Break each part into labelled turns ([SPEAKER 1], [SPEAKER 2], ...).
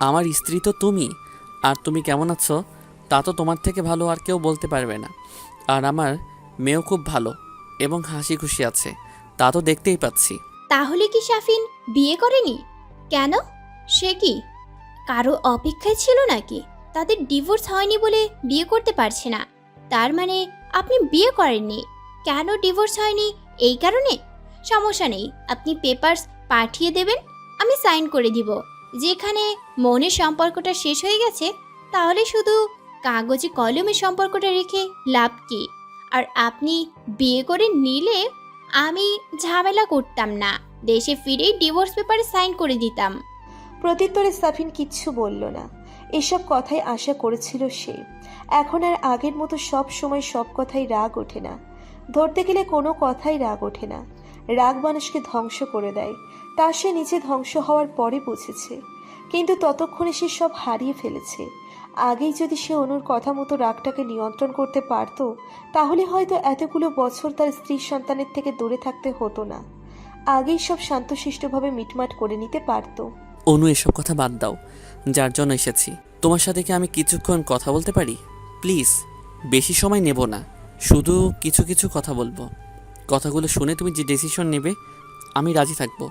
[SPEAKER 1] আমার স্ত্রী তো তুমি। আর তুমি কেমন আছো? তা তো তোমার থেকে ভালো আর কেউ বলতে পারবে না। আর আমার মেয়েও খুব ভালো এবং হাসি খুশি আছে। তা তো দেখতেই পাচ্ছি।
[SPEAKER 2] তাহলে কি শাফিন বিয়ে করেনি? কেন? সে কি কারও অপেক্ষায় ছিল নাকি? তাদের ডিভোর্স হয়নি বলে বিয়ে করতে পারছে না। তার মানে আপনি বিয়ে করেননি। কেন ডিভোর্স হয়নি? এই কারণে? সমস্যা নেই। আপনি পেপারস পাঠিয়ে দেবেন, আমি সাইন করে দিব। যেখানে মনের সম্পর্কটা শেষ হয়ে গেছে, তাহলে শুধু কাগজে কলমের সম্পর্কটা রেখে লাভ কি? আর আপনি বিয়ে করে নিলে আমি ঝামেলা করতাম না। দেশে ফিরেই ডিভোর্স পেপারে সাইন করে দিতাম।
[SPEAKER 3] প্রত্যুত্তরে সাফিন কিচ্ছু বলল না। এসব কথাই আশা করেছিল সে। এখন আর আগের মতো সব সময় সব কথাই রাগ ওঠে না। ধরতে গেলে কোনো কথাই রাগ ওঠে না। রাগ মানুষকে ধ্বংস করে দেয়। তা সে নিজে ধ্বংস হওয়ার পরে বুঝেছে। কিন্তু ততক্ষণে সে সব হারিয়ে ফেলেছে। আগেই যদি সে অনুর কথা মতো রাগটাকে নিয়ন্ত্রণ করতে পারতো, তাহলে হয়তো এতগুলো বছর তার স্ত্রী সন্তানের থেকে দূরে থাকতে হতো না। আগেই সব শান্তশিষ্টভাবে মিটমাট করে নিতে পারতো।
[SPEAKER 1] অনু, এসব কথা বাদ দাও। যার জন্য এসেছি। তোমার সাথে কি আমি কিছুক্ষণ কথা বলতে পারি? প্লিজ, বেশি সময় নেব না। শুধু কিছু কিছু কথা বলব। কথাগুলো শুনে তুমি যে ডিসিশন নেবে, আমি রাজি থাকব।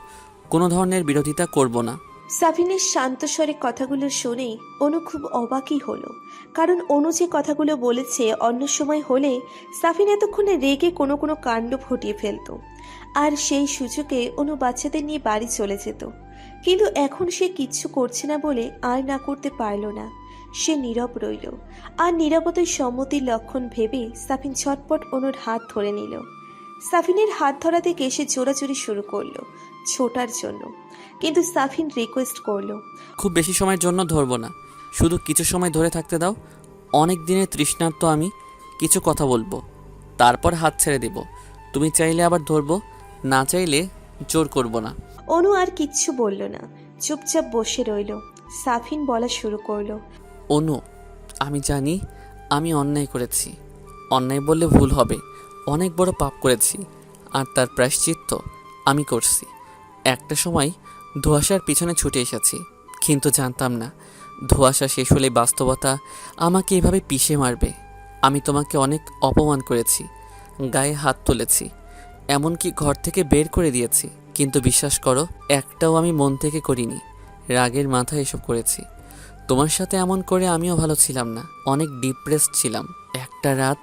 [SPEAKER 1] কোনো ধরনের বিরোধিতা করব না।
[SPEAKER 3] সাফিনের শান্ত স্বরে কথাগুলো শুনেই অনু খুব অবাকই হলো। কারণ অনু যে কথাগুলো বলেছে অন্য সময় হলে সাফিন এতক্ষণে রেগে কোনো কোনো কাণ্ড ঘটিয়ে ফেলতো। আর সেই সুযোগে অনু বাচ্চাদের নিয়ে বাড়ি চলে যেত। কিন্তু এখন সে কিচ্ছু করছে না বলে আর না করতে পারল না। সে নীরব রইল। আর নীরবতায় সম্মতির লক্ষণ ভেবে সাফিন ছটপট অনুর হাত ধরে নিল। সাফিনের হাত ধরা থেকে সে চোরাচুরি শুরু করল ছোটার জন্য। কিন্তু সাফিন রিকোয়েস্ট করল।
[SPEAKER 1] খুব বেশি সময়ের জন্য ধরবো না। শুধু কিছু সময় ধরে থাকতে দাও। অনেক দিনের তৃষ্ণার্ত আমি কিছু কথা বলব। তারপর হাত ছেড়ে দেব। তুমি চাইলে আবার ধরবো না চাইলে জোর করব না।
[SPEAKER 3] অনু আর কিচ্ছু বলল না। চুপচাপ বসে রইল। সাফিন বলা শুরু করল।
[SPEAKER 1] অনু আমি জানি আমি অন্যায় করেছি। অন্যায় বললে ভুল হবে। অনেক বড় পাপ করেছি আর তার প্রায়শ্চিত্ত আমি করছি। একটা সময় ধোঁয়াশার পিছনে ছুটে এসেছি, কিন্তু জানতাম না, ধোঁয়াশা শেষ হলে বাস্তবতা আমাকে এভাবে পিষে মারবে। আমি তোমাকে অনেক অপমান করেছি, গায়ে হাত তুলেছি, এমনকি ঘর থেকে বের করে দিয়েছি, কিন্তু বিশ্বাস করো, একটাও আমি মন থেকে করিনি, রাগের মাথায় এসব করেছি। তোমার সাথে এমন করে আমিও ভালো ছিলাম না, অনেক ডিপ্রেসড ছিলাম। একটা রাত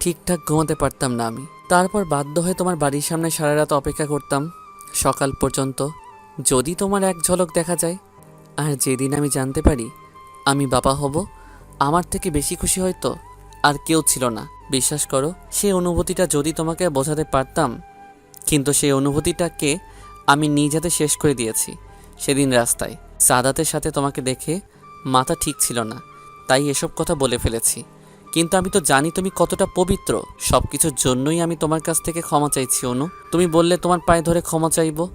[SPEAKER 1] ঠিকঠাক ঘুমাতে পারতাম না আমি। তারপর বাধ্য হয়ে তোমার বাড়ির সামনে সারা রাত অপেক্ষা করতাম, সকাল পর্যন্ত। যদি তোমার এক ঝলক দেখা যায়, আর যেদিন আমি জানতে পারি আমি বাবা হব, আমার থেকে বেশি খুশি হয়তো আর কেউ ছিল না। বিশ্বাস করো, সেই অনুভূতিটা যদি তোমাকে বোঝাতে পারতাম, কিন্তু সেই অনুভূতিটাকে আমি নিজ হাতে শেষ করে দিয়েছি সেদিন রাস্তায়। সাদাতের সাথে তোমাকে দেখে মাথা ঠিক ছিল না, তাই এসব কথা বলে ফেলেছি। কিন্তু আমি তো জানি তুমি কতটা পবিত্র। সব কিছুর জন্যই আমি তোমার কাছ থেকে ক্ষমা চাইছি অনু। তুমি বললে তোমার পায়ে ধরে ক্ষমা চাইব।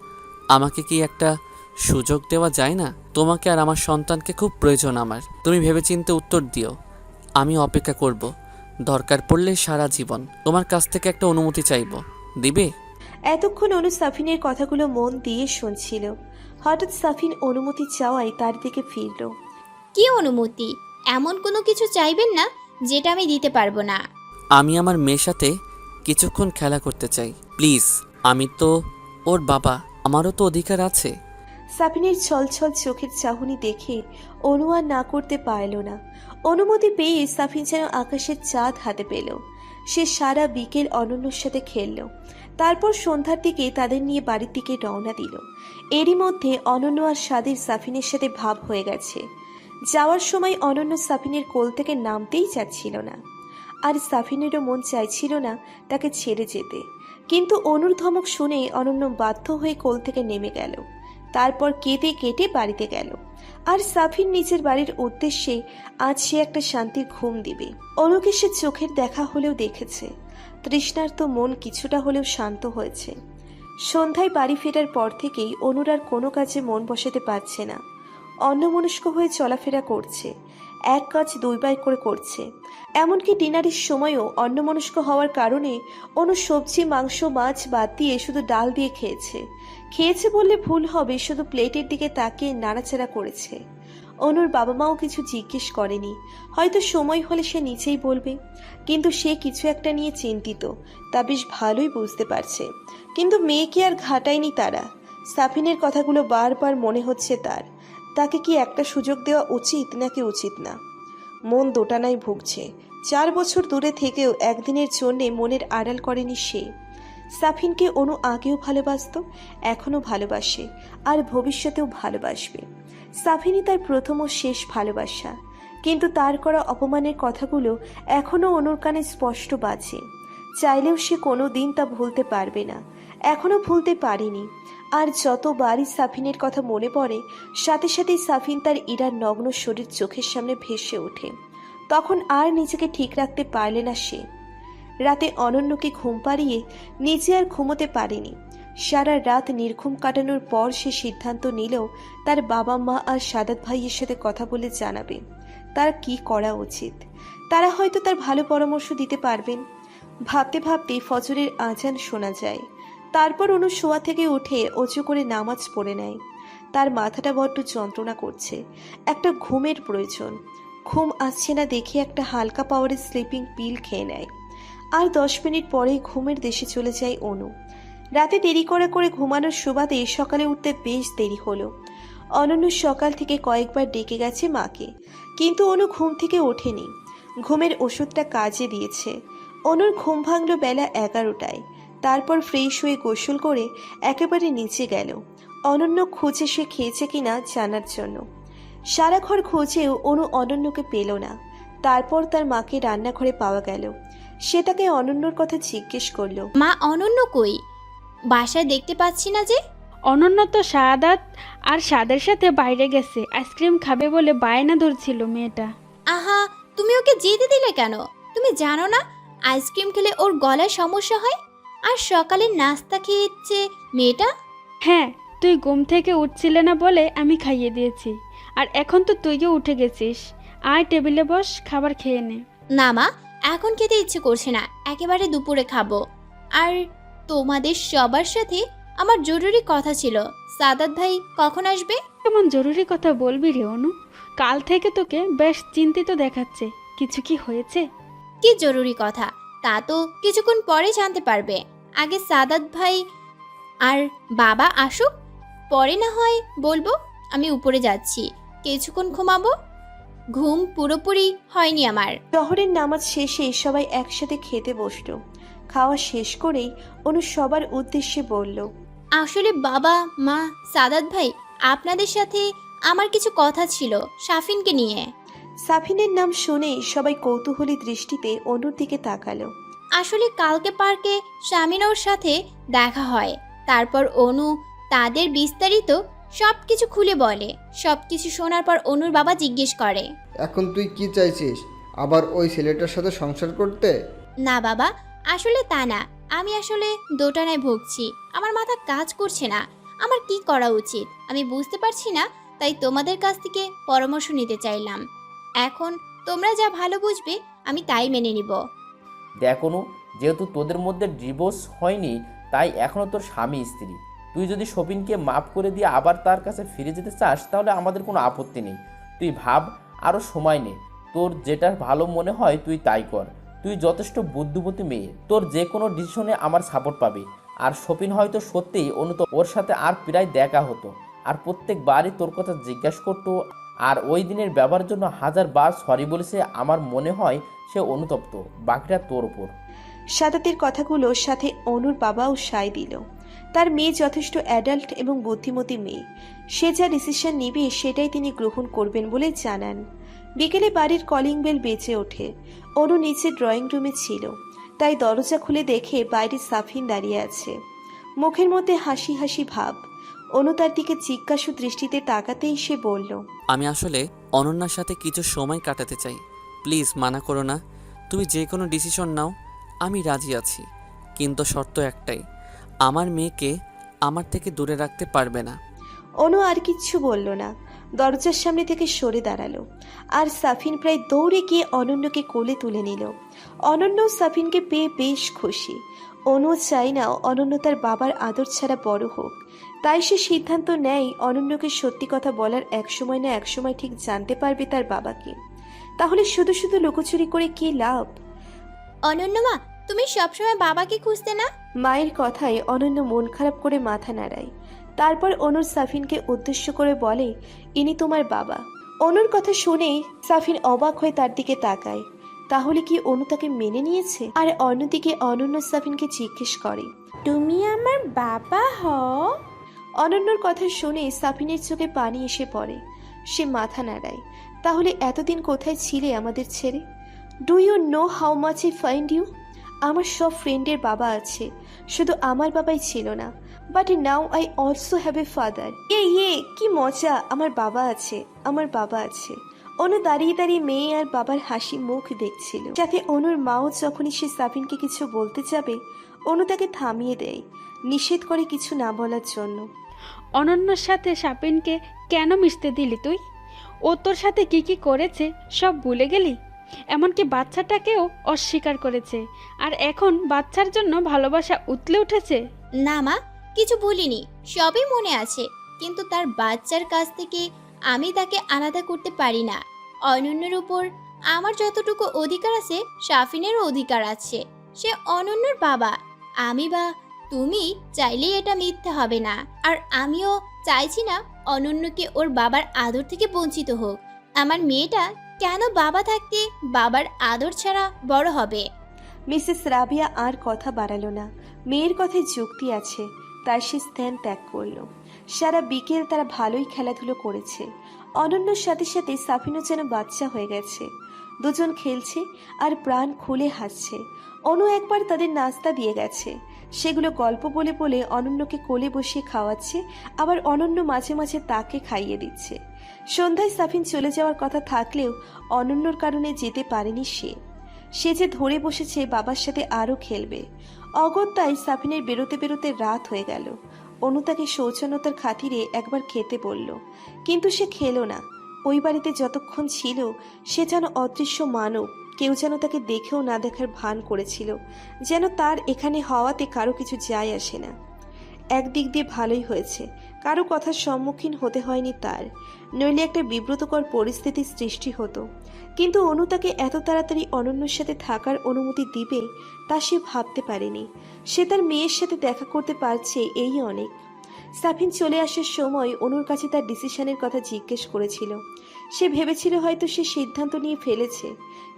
[SPEAKER 1] আমাকে কি একটা সুযোগ দেওয়া যায় না? তোমাকে আর আমার সন্তানকে খুব প্রয়োজন আমার। তুমি ভেবেচিন্তে উত্তর দিও। আমি অপেক্ষা করব। দরকার পড়লে সারা জীবন তোমার কাছ থেকে একটা অনুমতি চাইব। দিবে?
[SPEAKER 3] এতক্ষণ অনু সাফিনের কথাগুলো মন দিয়ে শুনছিল। হঠাৎ সাফিন অনুমতি চাওয়ায় তার দিকে ফিরল।
[SPEAKER 2] কি অনুমতি? এমন কোনো কিছু চাইবেন না? যেটা আমি দিতে পারব না।
[SPEAKER 1] আমি আমার মেয়ের সাথে কিছুক্ষণ খেলা করতে চাই। প্লিজ আমি তো ওর বাবা আমারও তো অধিকার আছে।
[SPEAKER 3] সাফিনের ছলছল চোখের চাহনি দেখে অনু আর না করতে পারল না। অনুমতি পেয়ে সাফিন যেন আকাশের চাঁদ হাতে পেল। সে সারা বিকেল অনন্যর সাথে খেলল। তারপর সন্ধ্যার দিকে তাদের নিয়ে বাড়ির দিকে রওনা দিল। এরই মধ্যে অনন্য আর স্বাদের সাফিনের সাথে ভাব হয়ে গেছে। যাওয়ার সময় অনন্য সাফিনের কোল থেকে নামতেই চাচ্ছিল না। আর সাফিনেরও মন চাইছিল না তাকে ছেড়ে যেতে। কিন্তু অনুর ধমক শুনে অনন্য বাধ্য হয়ে কোল থেকে নেমে গেল। তারপর কেঁদে কেটে বাড়িতে গেল। আর সাফিন নিজের বাড়ির উদ্দেশ্যে আজ সে একটা শান্তির ঘুম দিবে। অনুকে সে চোখের দেখা হলেও দেখেছে। তৃষ্ণার তো মন কিছুটা হলেও শান্ত হয়েছে। সন্ধ্যায় বাড়ি ফেরার পর থেকেই অনুর আর কোনো কাজে মন বসাতে পারছে না। অন্যমনস্ক হয়ে চলাফেরা করছে। এক কাজ দুইবার করে করছে। এমনকি ডিনারের সময়ও অন্যমনস্ক হওয়ার কারণে অনু সবজি, মাংস, মাছ বাদ দিয়ে শুধু ডাল দিয়ে খেয়েছে। খেয়েছে বললে ভুল হবে, শুধু প্লেটের দিকে তাকিয়ে নাড়াচাড়া করেছে। অনুর বাবা মাও কিছু জিজ্ঞেস করেনি। হয়তো সময় হলে সে নিচেই বলবে। কিন্তু সে কিছু একটা নিয়ে চিন্তিত। তা বেশ ভালোই বুঝতে পারছে। কিন্তু মেয়েকে আর ঘাটায়নি তারা? সাফিনের কথাগুলো বারবার মনে হচ্ছে তার। তাকে কি একটা সুযোগ দেওয়া উচিত নাকি উচিত না? মন দোটানায় ভুগছে। চার বছর দূরে থেকেও একদিনের জন্যে মনের আড়াল করেনি সে। সাফিনকে অনু আগেও ভালোবাসত, এখনও ভালোবাসে, আর ভবিষ্যতেও ভালোবাসবে। সাফিনই তার প্রথম ও শেষ ভালোবাসা। কিন্তু তার করা অপমানের কথাগুলো এখনও অনুর কানে স্পষ্ট বাজে। চাইলেও সে কোনো দিন তা ভুলতে পারবে না। এখনও ভুলতে পারেনি। আর যতবারই সাফিনের কথা মনে পড়ে, সাথে সাথেই সাফিন তার ইরার নগ্ন শরীর চোখের সামনে ভেসে ওঠে। তখন আর নিজেকে ঠিক রাখতে পারলে না সে। রাতে অনন্যকে ঘুম পাড়িয়ে নিজে আর ঘুমোতে পারেনি। সারা রাত নির্ঘুম কাটানোর পর সে সিদ্ধান্ত নিলেও তার বাবা মা আর সাদাত ভাইয়ের সাথে কথা বলে জানাবে, তার কি করা উচিত? তারা হয়তো তার ভালো পরামর্শ দিতে পারবেন। ভাবতে ভাবতে ফজরের আজান শোনা যায়। তারপর অনু শোয়া থেকে উঠে অজু করে নামাজ পড়ে নেয়। তার মাথাটা বড্ড যন্ত্রণা করছে। একটা ঘুমের প্রয়োজন। ঘুম আসছে না দেখে একটা হালকা পাওয়ারের স্লিপিং পিল খেয়ে নেয়। আর দশ মিনিট পরেই ঘুমের দেশে চলে যায় অনু। রাতে দেরি করে করে ঘুমানোর সুবাদে সকালে উঠতে বেশ দেরি হলো। অনন্য সকাল থেকে কয়েকবার ডেকে গেছে মাকে। কিন্তু অনু ঘুম থেকে ওঠেনি। ঘুমের ওষুধটা কাজে দিয়েছে। অনুর ঘুম ভাঙল বেলা এগারোটায়। তারপর ফ্রেশ হয়ে গোসল করে একেবারে নিচে গেল। অনন্য খুঁজে সে খেয়েছে কিনা জানার জন্য। সারা ঘর খুঁজেও অনু অনন্যকে পেল না। তারপর তার মাকে রান্নাঘরে পাওয়া গেল। সে তাকে অনন্যর কথা জিজ্ঞেস করল।
[SPEAKER 2] মা অনন্য কই? বাসায় দেখতে পাচ্ছি না যে।
[SPEAKER 4] অনন্য তো সাদাত আর সাদের সাথে বাইরে গেছে। আইসক্রিম খাবে বলে বায়না ধরছিল মেয়েটা।
[SPEAKER 2] আহা তুমি ওকে যেতে দিলে কেন? তুমি জানো না আইসক্রিম খেলে ওর গলায় সমস্যা হয়? আর সকালে নাস্তা খেয়েছে মেয়েটা?
[SPEAKER 4] হ্যাঁ তুই ঘুম থেকে উঠছিলে না বলে আমি খাইয়ে দিয়েছি। আর এখন তো তুইও উঠে গেছিস। আয় টেবিলে বস খাবার খেয়ে নে।
[SPEAKER 2] না মা এখন খেতে ইচ্ছে করছে না। একেবারে দুপুরে খাব। আর তোমাদের সবার সাথে আমার জরুরি কথা ছিল। সাদাত ভাই কখন আসবে?
[SPEAKER 4] কেমন জরুরি কথা বলবি রে অনু? কাল থেকে তোকে বেশ চিন্তিত দেখাচ্ছে। কিছু কি হয়েছে?
[SPEAKER 2] কি জরুরি কথা? তা তো কিছুক্ষণ পরে জানতে পারবে। আগে সাদাত ভাই আর বাবা আসুক পরে না হয় বলব আমি উপরে যাচ্ছি। কিছুক্ষণ ঘুমাবো? ঘুম পুরোপুরি হয়নি আমার।
[SPEAKER 3] শহরের নামাজ শেষে সবাই একসাথে খেতে বসল। খাওয়া শেষ করেই অনু সবার উদ্দেশ্যে বলল
[SPEAKER 2] আসলে বাবা মা সাদাত ভাই আপনাদের সাথে আমার কিছু কথা ছিল সাফিনকে নিয়ে।
[SPEAKER 3] সাফিনের নাম শুনেই সবাই কৌতূহলী দৃষ্টিতে অনুর দিকে তাকালো।
[SPEAKER 2] আসলে কালকে পার্কে স্বামীনোর সাথে দেখা হয়। তারপর অনু তাদের বিস্তারিত সব কিছু খুলে বলে। সব কিছু শোনার পর অনুর বাবা জিজ্ঞেস করে।
[SPEAKER 5] এখন তুই কি চাইছিস? আবার ওই ছেলেটার সাথে সংসার করতে?
[SPEAKER 2] না বাবা আসলে তা না। আমি আসলে দোটানায় ভুগছি। আমার মাথা কাজ করছে না। আমার কি করা উচিত? আমি বুঝতে পারছি না তাই তোমাদের কাছ থেকে পরামর্শ নিতে চাইলাম। এখন তোমরা যা ভালো বুঝবে, আমি তাই মেনে নিব।
[SPEAKER 6] দেখনো যেহেতু তোদের মধ্যে ডিভোর্স হয়নি, তাই এখনও তোর স্বামী স্ত্রী। তুই যদি শপিনকে মাফ করে দিয়ে আবার তার কাছে ফিরে যেতে চাস, তাহলে আমাদের কোনো আপত্তি নেই। তুই ভাব আরও সময় নে। তোর যেটা ভালো মনে হয়, তুই তাই কর। তুই যথেষ্ট বুদ্ধিমতী মেয়ে। তোর যে কোনো ডিসিশনে আমার সাপোর্ট পাবে। আর শপিন হয়তো সত্যিই অনুত ওর সাথে আর প্রায় দেখা হতো। আর প্রত্যেকবারই তোর কথা জিজ্ঞাসা করতো আর ওই দিনের ব্যবহার জন্য হাজার বার সরি বলেছে আমার মনে হয় সে অনুতপ্ত। বাকিটা তোর ওপর
[SPEAKER 3] সাদাতের কথাগুলোর সাথে অনুর বাবাও সায় দিল। তার মেয়ে যথেষ্ট অ্যাডাল্ট এবং বুদ্ধিমতী মেয়ে। সে যা ডিসিশন নিবে সেটাই তিনি গ্রহণ করবেন বলে জানান। বিকেলে বাড়ির কলিং বেল বেঁচে ওঠে। অনু নিচে ড্রয়িং রুমে ছিল। তাই দরজা খুলে দেখে বাইরে সাফিন দাঁড়িয়ে আছে। মুখের মধ্যে হাসি হাসি ভাব। অনু তার দিকে জিজ্ঞাসু দৃষ্টিতে তাকাতেই সে বলল
[SPEAKER 1] আমি আসলে অনন্যার সাথে কিছু সময় কাটাতে চাই। প্লিজ মানা করো না। তুমি যে কোনো ডিসিশন নাও। আমি রাজি আছি। কিন্তু শর্ত একটাই। আমার মেয়েকে আমার থেকে দূরে রাখতে পারবে না।
[SPEAKER 3] অনু আর কিচ্ছু বলল না। দরজার সামনে থেকে সরে দাঁড়াল। আর সাফিন প্রায় দৌড়ে গিয়ে অনন্যকে কোলে তুলে নিল। অনন্য সাফিনকে পেয়ে বেশ খুশি। অনু চাই না অনন্য তার বাবার আদর ছাড়া বড় হোক। তাই সে সিদ্ধান্ত নেয় অনন্যকে সত্যি কথা বলার একসময় না একসময় ঠিক জানতে পারবে তার বাবাকে। তাহলে শুধু শুধু লুকোচুরি করে কি লাভ?
[SPEAKER 2] অনন্যমা তুমি সবসময় বাবাকে খুঁজতে না?
[SPEAKER 3] মায়ের কথায় অনন্য মন খারাপ করে মাথা নাড়ায়। তারপর অনুর সাফিনকে উদ্দেশ্য করে বলে ইনি তোমার বাবা। অনুর কথা শুনে সাফিন অবাক হয়ে তার দিকে তাকায়। তাহলে কি অনু তাকে মেনে নিয়েছে? আর অন্যদিকে অনন্য সাফিনকে জিজ্ঞেস করে।
[SPEAKER 2] তুমি আমার বাবা হ
[SPEAKER 3] অনন্যর কথা শুনে সাফিনের চোখে পানি এসে পড়ে। সে মাথা নাড়ায়। তাহলে এতদিন কোথায় ছিলে আমাদের ছেড়ে do you know how much I find you আমার সব ফ্রেন্ডের বাবা আছে। শুধু আমার বাবাই ছিল না। But now I also have a father এ ইয়ে কি মজা! আমার বাবা আছে। আমার বাবা আছে। অনু দাঁড়িয়ে দাঁড়িয়ে মেয়ে আর বাবার হাসি মুখ দেখছিল। যাতে অনুর মাও যখনই সে সাফিনকে কিছু বলতে যাবে অনু তাকে থামিয়ে দেয় নিষেধ করে কিছু না বলার জন্য।
[SPEAKER 4] অনন্যর সাথে সাপিনকে কেন মিশতে দিলি তুই? ও তোর সাথে কি কি করেছে সব ভুলে গেলি? এমনকি বাচ্চাটাকেও অস্বীকার করেছে। আর এখন বাচ্চার জন্য ভালোবাসা উতলে উঠেছে?
[SPEAKER 2] না মা কিছু ভুলিনি সবই মনে আছে। কিন্তু তার বাচ্চার কাছ থেকে আমি তাকে আলাদা করতে পারি না। অনন্যর উপর আমার যতটুকু অধিকার আছে সাফিনেরও অধিকার আছে। সে অনন্যর বাবা। আমি বা তুমি চাইলেই এটা মিথ্যে হবে না। আর আমিও চাইছি না অনন্যকে ওর বাবার আদর থেকে বঞ্চিত হোক। আমার মেয়েটা কেন বাবা থাকতে বাবার আদর ছাড়া বড় হবে?
[SPEAKER 3] মিসেস রাবিয়া আর কথা বাড়ালো না। মেয়ের কথায় যুক্তি আছে, তাই সে স্থান ত্যাগ করল। সারা বিকেল তারা ভালোই খেলাধুলো করেছে। অনন্যর সাথে সাথে সাফিনও যেন বাচ্চা হয়ে গেছে। দুজন খেলছে আর প্রাণ খুলে হাসছে। অনু একবার তাদের নাস্তা দিয়ে গেছে। সেগুলো গল্প বলে বলে অনন্যকে কোলে বসিয়ে খাওয়াচ্ছে, আবার অনন্য মাঝে মাঝে তাকে খাইয়ে দিচ্ছে। সন্ধ্যায় সাফিন চলে যাওয়ার কথা থাকলেও অনন্যর কারণে যেতে পারেনি সে। সে যে ধরে বসেছে বাবার সাথে আরও খেলবে। অগত্যায় সাফিনের বেরোতে বেরোতে রাত হয়ে গেল। অনু তাকে শৌচনতার খাতিরে একবার খেতে বলল, কিন্তু সে খেলো না। ওই বাড়িতে যতক্ষণ ছিল, সে যেন অদৃশ্য মানব, কেউ যেন তাকে দেখেও না দেখার ভান করেছিল, যেন তার এখানে হওয়াতে কারও কিছু যায় আসে না। একদিক দিয়ে ভালোই হয়েছে কারও কথার সম্মুখীন হতে হয়নি তার। নইলে একটা বিব্রতকর পরিস্থিতির সৃষ্টি হতো। কিন্তু অনু তাকে এত তাড়াতাড়ি অনন্যর সাথে থাকার অনুমতি দিবে তা সে ভাবতে পারেনি। সে তার মেয়ের সাথে দেখা করতে পারছে এই অনেক। সাফিন চলে আসার সময় অনুর কাছে তার ডিসিশনের কথা জিজ্ঞেস করেছিল। সে ভেবেছিল হয়তো সে সিদ্ধান্ত নিয়ে ফেলেছে,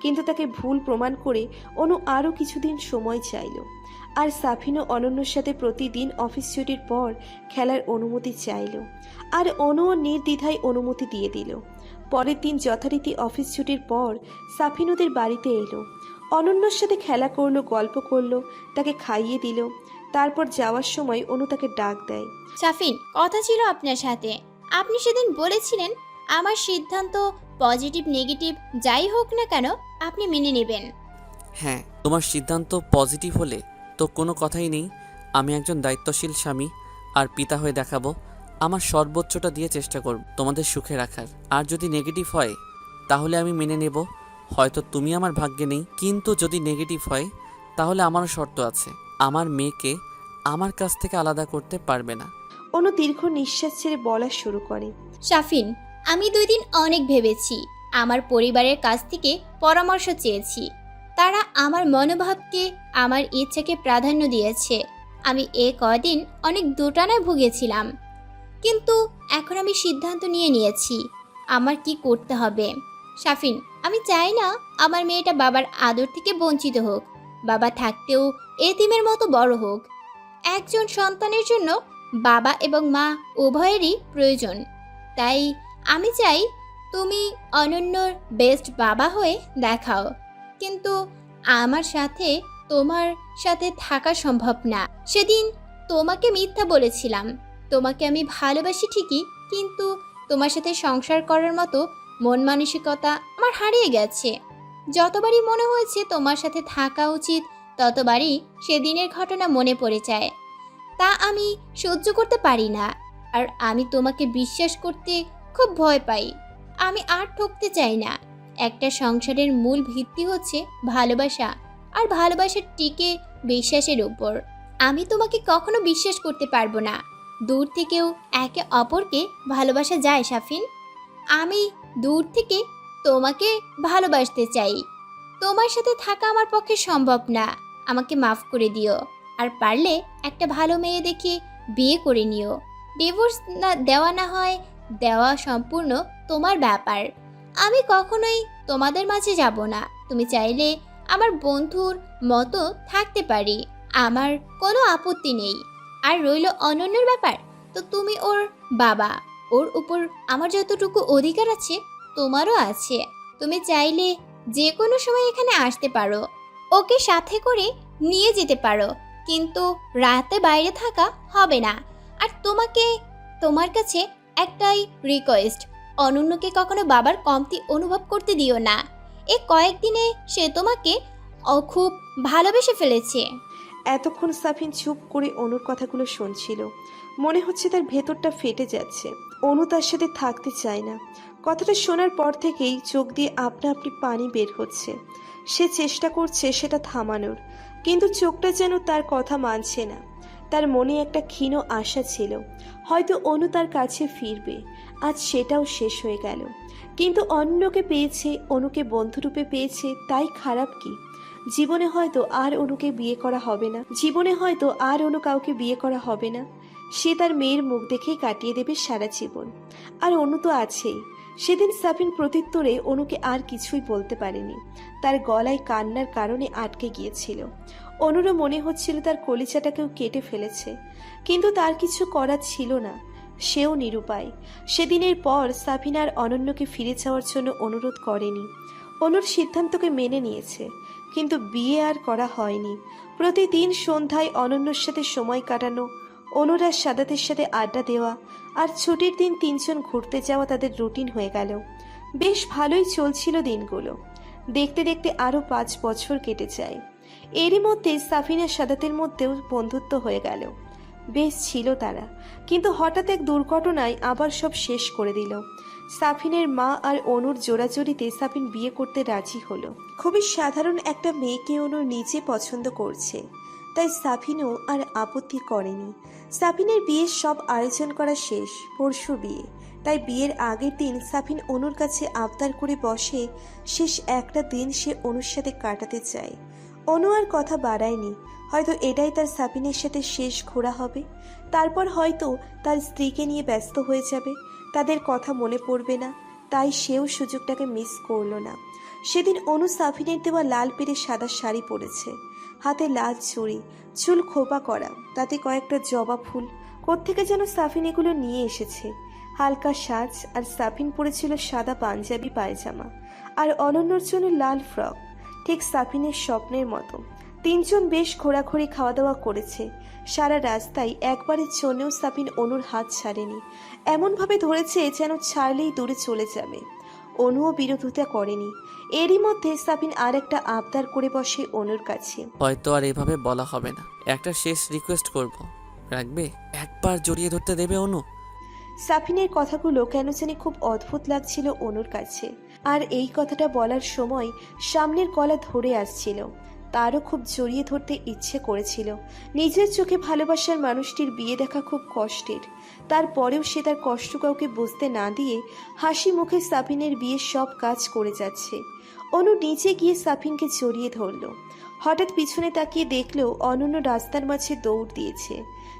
[SPEAKER 3] কিন্তু তাকে ভুল প্রমাণ করে অনু আরও কিছুদিন সময় চাইল। আর সাফিনও অনন্যর সাথে প্রতিদিন অফিস ছুটির পর খেলার অনুমতি চাইল। আর অনুও নির্দ্বিধায় অনুমতি দিয়ে দিল। পরের দিন যথারীতি অফিস ছুটির পর সাফিন ওদের বাড়িতে এলো। অনন্যর সাথে খেলা করল, গল্প করল, তাকে খাইয়ে দিল। তারপর যাওয়ার সময় অনু তাকে ডাক দেয়।
[SPEAKER 2] সাফিন কথা ছিল আপনার সাথে। আপনি সেদিন বলেছিলেন আমার সিদ্ধান্ত পজিটিভ নেগেটিভ যাই হোক না কেন আপনি মেনে নেবেন।
[SPEAKER 1] হ্যাঁ তোমার সিদ্ধান্ত পজিটিভ হলে তো কোনো কথাই নেই। আমি একজন দায়িত্বশীল স্বামী আর পিতা হয়ে দেখাবো। আমার সর্বোচ্চটা দিয়ে চেষ্টা করব তোমাদের সুখে রাখার। আর যদি নেগেটিভ হয় তাহলে আমি মেনে নেব। হয়তো তুমি আমার ভাগ্যে নেই কিন্তু যদি নেগেটিভ হয় তাহলে আমারও শর্ত আছে। আমার মেয়েকে আমার কাছ থেকে আলাদা করতে পারবে না।
[SPEAKER 3] অনু দীর্ঘ নিঃশ্বাস ছেড়ে বলা শুরু করে।
[SPEAKER 2] সাফিন আমি দুই দিন অনেক ভেবেছি আমার পরিবারের কাছ থেকে পরামর্শ চেয়েছি। তারা আমার মনোভাবকে আমার ইচ্ছাকে প্রাধান্য দিয়েছে। আমি এ কদিন অনেক দোটানায় ভুগেছিলাম। কিন্তু এখন আমি সিদ্ধান্ত নিয়ে নিয়েছি আমার কি করতে হবে? সাফিন আমি চাই না আমার মেয়েটা বাবার আদর থেকে বঞ্চিত হোক। বাবা থাকতেও এতিমের মতো বড় হোক। একজন সন্তানের জন্য বাবা এবং মা উভয়েরই প্রয়োজন। তাই আমি চাই তুমি অনন্যর বেস্ট বাবা হয়ে দেখাও। কিন্তু আমার সাথে, তোমার সাথে থাকা সম্ভব না। সেদিন তোমাকে মিথ্যা বলেছিলাম। তোমাকে আমি ভালোবাসি ঠিকই, কিন্তু তোমার সাথে সংসার করার মতো মন মানসিকতা আমার হারিয়ে গেছে। যতবারই মনে হয়েছে তোমার সাথে থাকা উচিত ততবারই সেদিনের ঘটনা মনে পড়ে যায়। তা আমি সহ্য করতে পারি না। আর আমি তোমাকে বিশ্বাস করতে খুব ভয় পাই। আমি আর ঠকতে চাই না। একটা সংসারের মূল ভিত্তি হচ্ছে ভালোবাসা। আর ভালোবাসা টিকে বিশ্বাসের ওপর। আমি তোমাকে কখনো বিশ্বাস করতে পারব না। দূর থেকেও একে অপরকে ভালোবাসা যায়, সাফিন। আমি দূর থেকে তোমাকে ভালোবাসতে চাই। তোমার সাথে থাকা আমার পক্ষে সম্ভব না। আমাকে মাফ করে দিও। আর পারলে একটা ভালো মেয়ে দেখে বিয়ে করে নিও। ডিভোর্স না, দেওয়া না হয়, দেওয়া সম্পূর্ণ তোমার ব্যাপার। আমি কখনোই তোমাদের মাঝে যাব না। তুমি চাইলে আমার বন্ধুর মতো থাকতে পারি। আমার কোনো আপত্তি নেই। আর রইল অনন্যর ব্যাপার। তো তুমি ওর বাবা, ওর উপর আমার যতটুকু অধিকার আছে তোমারও আছে। তুমি চাইলে যে কোনো সময় এখানে আসতে পারো। ওকে সাথে করে নিয়ে যেতে পারো। কিন্তু রাতে বাইরে থাকা হবে না। আর তোমাকে, তোমার কাছে একটাই রিকোয়েস্ট অনন্যকে কখনো বাবার কমতি অনুভব করতে দিও না। এ কয়েকদিনে সে তোমাকে খুব ভালোবেসে ফেলেছে।
[SPEAKER 3] এতক্ষণ সাফিন চুপ করে অনুর কথাগুলো শুনছিল। মনে হচ্ছে তার ভেতরটা ফেটে যাচ্ছে। অনু তার সাথে থাকতে চায় না। কথাটা শোনার পর থেকেই চোখ দিয়ে আপনা আপনি পানি বের হচ্ছে। সে চেষ্টা করছে সেটা থামানোর, কিন্তু চোখটা যেন তার কথা মানছে না। তার মনে একটা ক্ষীণ আশা ছিল, হয়তো অনু তার কাছে ফিরবে, আজ সেটাও শেষ হয়ে গেল। কিন্তু অন্যকে পেয়েছে, অনুকে বন্ধুরূপে পেয়েছে, তাই খারাপ কি? জীবনে হয়তো আর অনুকে বিয়ে করা হবে না। জীবনে হয়তো আর অনু কাউকে বিয়ে করা হবে না। সে তার মেয়ের মুখ দেখেই কাটিয়ে দেবে সারা জীবন। আর অনু তো আছেই। সেদিন সাফিন প্রত্যুত্তরে অনুকে আর কিছুই বলতে পারেনি। তার গলায় কান্নার কারণে আটকে গিয়েছিল। অনুরও মনে হচ্ছিল তার কলিচাটাকেও কেটে ফেলেছে। কিন্তু তার কিছু করার ছিল না। সেও নিরুপায়। সেদিনের পর সাফিন আর অনন্যকে ফিরে যাওয়ার জন্য অনুরোধ করেনি। অনুর সিদ্ধান্তকে মেনে নিয়েছে। কিন্তু বিয়ে আর করা হয়নি। প্রতিদিন সন্ধ্যায় অনন্যর সাথে সময় কাটানো অনুরার সাদাতের সাথে আড্ডা দেওয়া আর ছুটির দিন তিনজন ঘুরতে যাওয়া তাদের রুটিন হয়ে গেল। বেশ ভালোই চলছিল দিনগুলো। দেখতে দেখতে আরও পাঁচ বছর কেটে যায়। এরই মধ্যে সাফিনের সাদাতের মধ্যেও বন্ধুত্ব হয়ে গেল। বেশ ছিল তারা, কিন্তু হঠাৎ এক দুর্ঘটনায় আবার সব শেষ করে দিল। সাফিনের মা আর অনুর জোড়াজোড়িতে সাফিন বিয়ে করতে রাজি হলো। খুবই সাধারণ একটা মেয়েকে অনুর নিজে পছন্দ করছে, তাই সাফিনও আর আপত্তি করেনি। সাফিনের বিয়ের সব আয়োজন করা শেষ, পরশু বিয়ে। তাই বিয়ের আগের দিন সাফিন অনুর কাছে আবদার করে বসে, শেষ একটা দিন সে অনুর সাথে কাটাতে চায়। অনু আর কথা বাড়ায়নি, হয়তো এটাই তার সাফিনের সাথে শেষ ঘোরা হবে। তারপর হয়তো তার স্ত্রীকে নিয়ে ব্যস্ত হয়ে যাবে, তাদের কথা মনে পড়বে না, তাই সেও সুযোগটাকে মিস করল না। সেদিন অনু সাফিনের দেওয়া লাল পেরে সাদা শাড়ি পরেছে। হাতে লাল চুড়ি চুল খোপা করা, তাতে কয়েকটা জবা ফুল। কোত্থেকে যেন সাফিন এগুলো নিয়ে এসেছে। হালকা সাজ আর সাফিন পরেছিল সাদা পাঞ্জাবি পায়জামা আর অনন্যর জন্য লাল ফ্রক, ঠিক সাফিনের স্বপ্নের মতো। তিনজন বেশ ঘোরাঘুরি খাওয়া দাওয়া করেছে। সারা রাস্তায় একবারের জন্যও সাফিন অনুর হাত ছাড়েনি। এমনভাবে ধরেছে যেন ছাড়লেই দূরে চলে যাবে। অনুও বিরোধিতা করেনি। এরই মধ্যে সাফিন আর একটা আবদার করে বসে অনুর কাছে।
[SPEAKER 1] হয়তো আর এভাবে বলা হবে না। একটা শেষ রিকোয়েস্ট করব। রাখবে? একবার জড়িয়ে ধরতে দেবে অনু?
[SPEAKER 3] সাফিনের কথাগুলো কেন জানি খুব অদ্ভুত লাগছিল অনুর কাছে। আর এই কথাটা বলার সময় সামনের গলা ধরে আসছিল। তারও খুব জড়িয়ে ধরতে ইচ্ছে করেছিল। নিজের চোখে ভালোবাসার মানুষটির বিয়ে দেখা খুব কষ্টের। তারপরেও সে তার কষ্ট কাউকে বুঝতে না দিয়ে হাসি মুখে সাফিনের বিয়ের সব কাজ করে যাচ্ছে। অনু নিচে গিয়ে সাফিনকে জড়িয়ে ধরল। হঠাৎ পিছনে তাকিয়ে দেখল অনন্য রাস্তার মাঝে দৌড় দিয়েছে।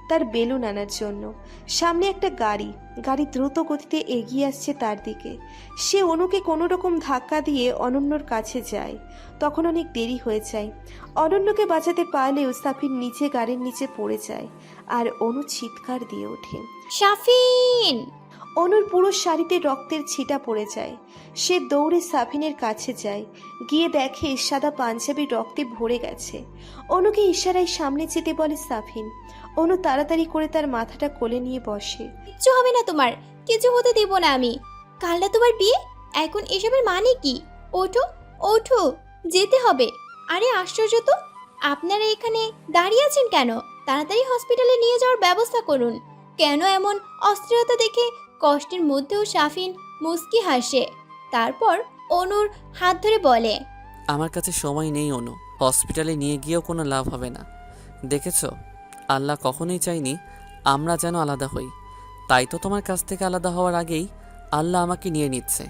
[SPEAKER 3] তার বেলুন আনার জন্য। সামনে একটা গাড়ি। গাড়ি দ্রুত গতিতে এগিয়ে আসছে তার দিকে। সে অনুকে কোনো রকম ধাক্কা দিয়ে অনন্যর কাছে যায়। তখন অনেক দেরি হয়ে যায়। অনন্যকে বাঁচাতে পারলেও সাফির নিচে গাড়ির নিচে পড়ে যায় আর অনু চিৎকার দিয়ে ওঠে।
[SPEAKER 2] সাফিন!
[SPEAKER 3] অনুর পুরো শাড়িতে রক্তের ছিটা পড়ে যায়। সে দৌড়ে সাফিনের কাছে যায়। গিয়ে দেখে সাদা পাঞ্জাবি রক্তে ভরে গেছে। অনুকে ইশারায় সামনে যেতে বলে সাফিন অনু তাড়াতাড়ি করে তার মাথাটা কোলে নিয়ে বসে।
[SPEAKER 2] কিচ্ছু হবে না তোমার কিছু হতে দেব না আমি। কালটা তোমার বিয়ে? এখন এসবের মানে কি? ওঠো ওঠো যেতে হবে। আরে আশ্চর্য তো আপনারা এখানে দাঁড়িয়ে আছেন কেন? তাড়াতাড়ি হসপিটালে নিয়ে যাওয়ার ব্যবস্থা করুন। কেন এমন অস্থিরতা দেখে কষ্টের মধ্যেও সাফিন মুস্কি হাসে? তারপর অনুর হাত ধরে বলে
[SPEAKER 1] আমার কাছে সময় নেই অনু হসপিটালে নিয়ে গিয়েও কোনো লাভ হবে না। দেখেছ? আল্লাহ কখনোই চাইনি আমরা যেন আলাদা হই। তাই তো তোমার কাছ থেকে আলাদা হওয়ার আগেই আল্লাহ আমাকে নিয়ে নিচ্ছে।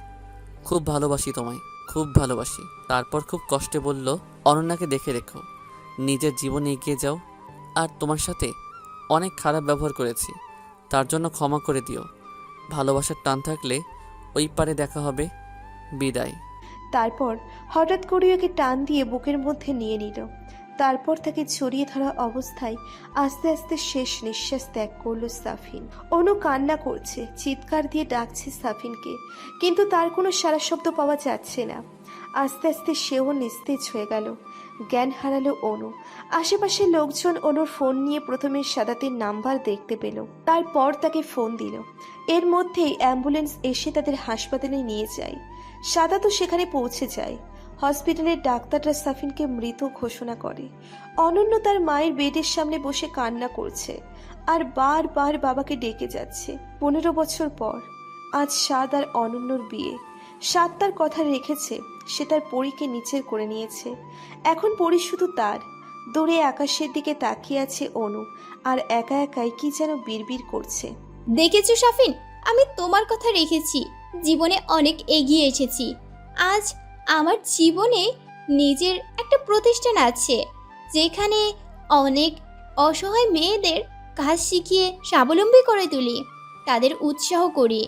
[SPEAKER 1] খুব ভালোবাসি তোমায়, খুব ভালোবাসি। তারপর খুব কষ্টে বলল, অনন্যাকে দেখে রেখো। নিজের জীবনে এগিয়ে যাও। আর তোমার সাথে অনেক খারাপ ব্যবহার করেছি। তার জন্য ক্ষমা করে দিও। ভালোবাসার টান থাকলে ওই পারে দেখা হবে। বিদায়।
[SPEAKER 3] তারপর হঠাৎ করে ওকে টান দিয়ে বুকের মধ্যে নিয়ে নিল। তারপর তাকে জড়িয়ে ধরা অবস্থায় আস্তে আস্তে শেষ নিঃশ্বাস ত্যাগ করল সাফিন। অনু কান্না করছে, চিৎকার দিয়ে ডাকছে সাফিনকে, কিন্তু তার কোনো সারা শব্দ পাওয়া যাচ্ছে না। আস্তে আস্তে সেও নিস্তেজ হয়ে গেল। জ্ঞান হারালো অনু। আশেপাশের লোকজন অনুর ফোন নিয়ে প্রথমে সাদাতের নাম্বার দেখতে পেল। তারপর তাকে ফোন দিল। এর মধ্যেই অ্যাম্বুলেন্স এসে তাদের হাসপাতালে নিয়ে যায়। সাদা তো সেখানে পৌঁছে যায়। হসপিটালের ডাক্তাররা সাফিনকে মৃত ঘোষণা করে। অনন্য তার মায়ের বেডের সামনে বসে কান্না করছে আর বারবার বাবাকে ডেকে যাচ্ছে। পনেরো বছর পর, আজ সাদ আর অনন্যর বিয়ে। সাদ তার কথা রেখেছে, সে তার পরীকে নিচের করে নিয়েছে। এখন পরি শুধু তার। দূরে আকাশের দিকে তাকিয়ে আছে অনু আর একা একাই কি যেন বিড়বিড় করছে।
[SPEAKER 2] দেখেছ সাফিন? আমি তোমার কথা রেখেছি। জীবনে অনেক এগিয়ে এসেছি। আজ আমার জীবনে নিজের একটা প্রতিষ্ঠান আছে, যেখানে অনেক অসহায় মেয়েদের কাজ শিখিয়ে স্বাবলম্বী করে তুলি, তাদের উৎসাহ করি।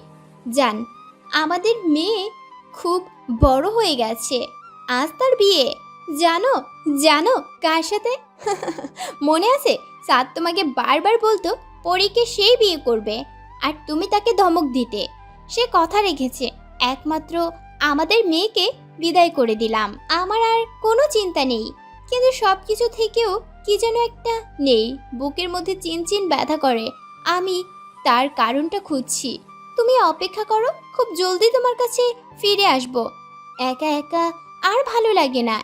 [SPEAKER 2] জান, আমাদের মেয়ে খুব বড় হয়ে গেছে। আজ তার বিয়ে। জানো জানো কার সাথে? মনে আছে? সাদ তোমাকে বারবার বলতো, পরীকে সেই বিয়ে করবে, আর তুমি তাকে ধমক দিতে। সে কথা রেখেছে। একমাত্র আমাদের মেয়েকে বিদায় করে দিলাম। আমার আর কোনো চিন্তা নেই। কিন্তু সব কিছু থেকেও কি যেন একটা নেই। বুকের মধ্যে চিনচিন ব্যথা করে। আমি তার কারণটা খুঁজছি। তুমি অপেক্ষা করো, খুব জলদি তোমার কাছে ফিরে আসব। একা একা আর ভালো লাগে না।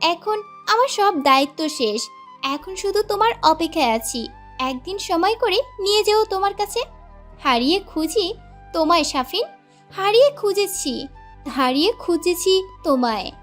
[SPEAKER 2] এখন আমার সব দায়িত্ব শেষ। এখন শুধু তোমার অপেক্ষায় আছি। একদিন সময় করে নিয়ে যেও তোমার কাছে। হারিয়ে খুঁজি তোমায় সাফিন হারিয়ে খুঁজেছি। হারিয়ে খুঁজেছি তোমায়।